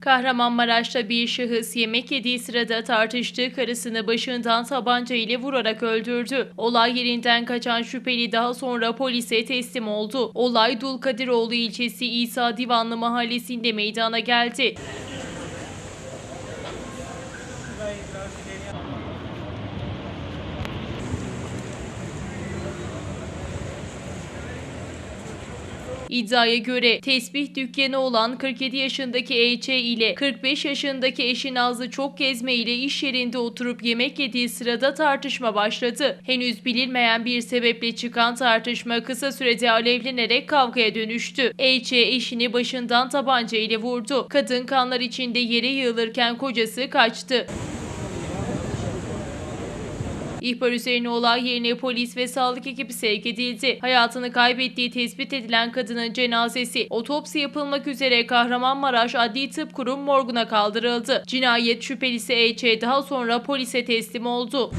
Kahramanmaraş'ta bir şahıs yemek yediği sırada tartıştığı karısını başından tabanca ile vurarak öldürdü. Olay yerinden kaçan şüpheli daha sonra polise teslim oldu. Olay Dulkadiroğlu ilçesi İsa Divanlı mahallesinde meydana geldi. İddiaya göre tesbih dükkanı olan 47 yaşındaki EÇ ile 45 yaşındaki eşi Nazlı çok gezme ile iş yerinde oturup yemek yediği sırada tartışma başladı. Henüz bilinmeyen bir sebeple çıkan tartışma kısa sürede alevlenerek kavgaya dönüştü. EÇ eşini başından tabanca ile vurdu. Kadın kanlar içinde yere yığılırken kocası kaçtı. İhbar üzerine olay yerine polis ve sağlık ekibi sevk edildi. Hayatını kaybettiği tespit edilen kadının cenazesi otopsi yapılmak üzere Kahramanmaraş Adli Tıp Kurum morguna kaldırıldı. Cinayet şüphelisi EÇ daha sonra polise teslim oldu.